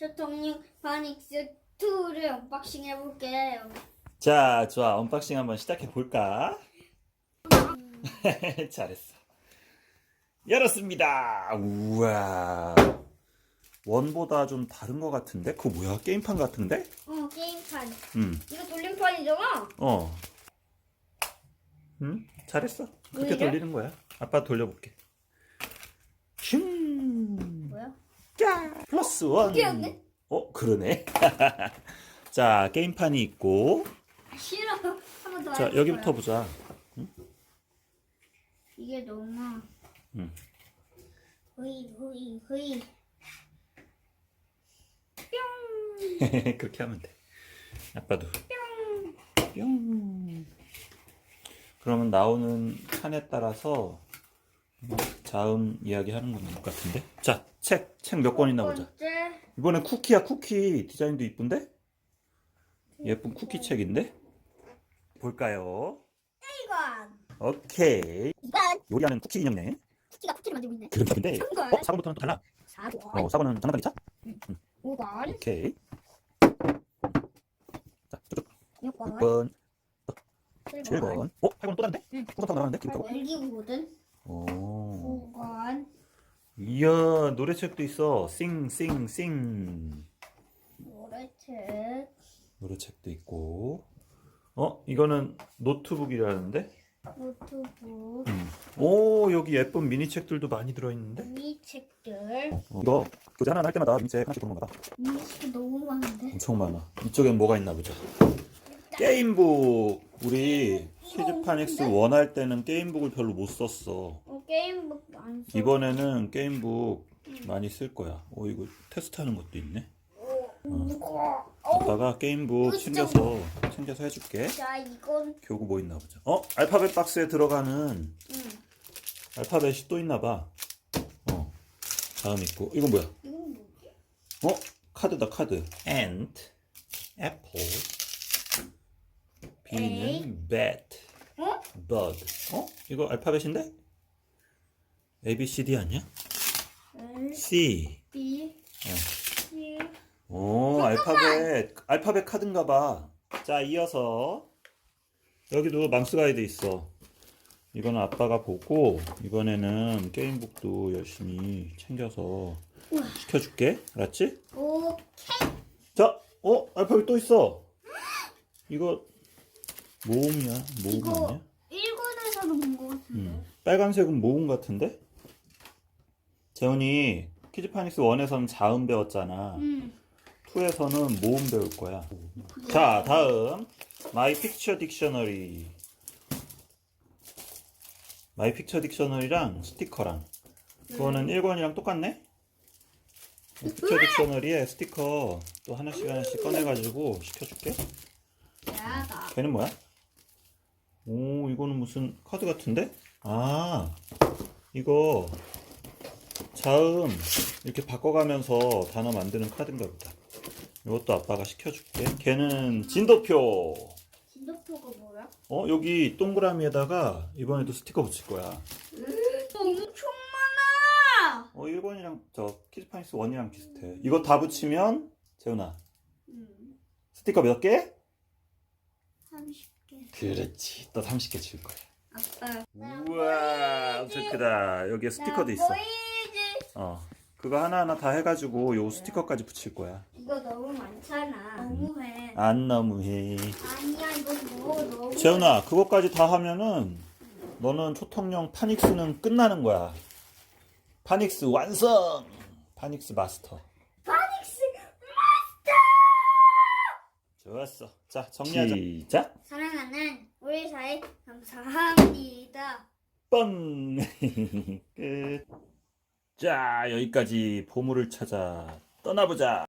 초통령 파닉스 2를 언박싱 해볼게요. 자, 좋아. 언박싱 한번 시작해 볼까? 잘했어. 열었습니다. 우와. 원보다 좀 다른 것 같은데? 그거 뭐야? 게임판 같은데? 어, 게임판. 응. 이거 돌림판이잖아? 어. 응? 잘했어. 그렇게? 돌리는 거야. 아빠 돌려볼게. 짜. 플러스 원. 웃기는데? 어, 그러네. 자, 게임판이 있고. 싫어. 한 번 더. 자, 해볼 여기부터 거야. 보자. 이게 너무. 응. 흐이, 흐이, 흐이. 그렇게 하면 돼. 아빠도. 뿅. 그러면 나오는 칸에 따라서 자음 이야기 하는 것 같은데? 자, 책. 책 몇권 있나 보자. 번째. 이번엔 쿠키야, 쿠키. 디자인도 이쁜데? 예쁜 쿠키 책인데? 볼까요? 이건. 오케이. 이건. 요리하는 쿠키 인형네. 쿠키가 쿠키를 만들고 있네. 그런 건데. 삼권. 어, 4번부터는 또 달라. 4권. 어, 4번은 장난감 기차? 5권. 오케이. 자, 저쪽 6권. 6번, 7권. 7번. 어, 8번은 또 다른데? 응. 후성타고 나가는데? 기록. 일기구거든. 오. 5권. 이야, 노래책도 있어. 싱, 싱, 싱. 노래책. 노래책도 있고. 어, 이거는 노트북이라는데? 노트북. 음. 오, 여기 예쁜 미니책들도 많이 들어있는데? 미책들. 어, 이거 교재 하나 할 때마다 미니책 하나씩 보는 거다. 미책 너무 많은데. 엄청 많아. 이쪽엔 뭐가 있나 보자. 게임북. 우리 키즈파닉스 원할 때는 게임북을 별로 못 썼어. 어, 게임북 안 써. 이번에는 게임북 많이 쓸 거야. 오, 이거 테스트하는 것도 있네. 무거워. 아빠가 게임북 이거 진짜 챙겨서 챙겨서 해줄게. 자, 이건. 교구 뭐 있나 보자. 어, 알파벳 박스에 들어가는 응. 알파벳이 또 있나 봐. 어, 다음 있고. 이건 뭐야? 이건 뭐지? 어, 카드다 카드. ant, apple. B는 bat, 어? bug. 어? 이거 알파벳인데? A, B, C, D 아니야? C. B, 어. C. 오, 알파벳, 알파벳 카드인가 봐. 자, 이어서 여기도 맘스 가이드 있어. 이거는 아빠가 보고 이번에는 게임북도 열심히 챙겨서 시켜줄게. 알았지? 오케이. 자, 어, 알파벳 또 있어. 이거 모음이야? 모음 이거 아니야? 일본에서도 본 것 같은데. 음, 빨간색은 모음 같은데? 재훈이 키즈파닉스 1에서는 자음 배웠잖아. 음. 2에서는 모음 배울 거야. 자, 다음. 마이 픽처 딕셔너리. 마이 픽처 딕셔너리랑 스티커랑. 그거는 1권이랑 똑같네? 픽처 딕셔너리에 스티커 또 하나씩 하나씩 꺼내가지고 시켜줄게. 야다. 걔는 뭐야? 오, 이거는 무슨 카드 같은데? 아, 이거 자음 이렇게 바꿔가면서 단어 만드는 카드인가 보다. 이것도 아빠가 시켜줄게. 걔는 진도표. 진도표가 뭐야? 어, 여기 동그라미에다가 이번에도 스티커 붙일 거야. 엄청 많아. 어, 1번이랑 저 키즈파닉스 1이랑 비슷해. 이거 다 붙이면 재훈아, 음. 스티커 몇 개? 30개. 그렇지. 또 30개 줄 거야. 아빠. 우와, 엄청 크다. 여기에 스티커도 있어. 보이지? 어. 그거 하나하나 다 해가지고 요 스티커까지 붙일 거야. 이거 너무 많잖아. 너무해. 안 너무해. 아니야, 이거 뭐 너무. 재훈아, 그것까지 다 하면은 너는 초통령 파닉스는 끝나는 거야. 파닉스 완성! 파닉스 마스터. 좋았어. 자, 정리하자. 시작. 사랑하는 우리 사이 감사합니다. 뻔. 끝. 자, 여기까지 보물을 찾아 떠나보자.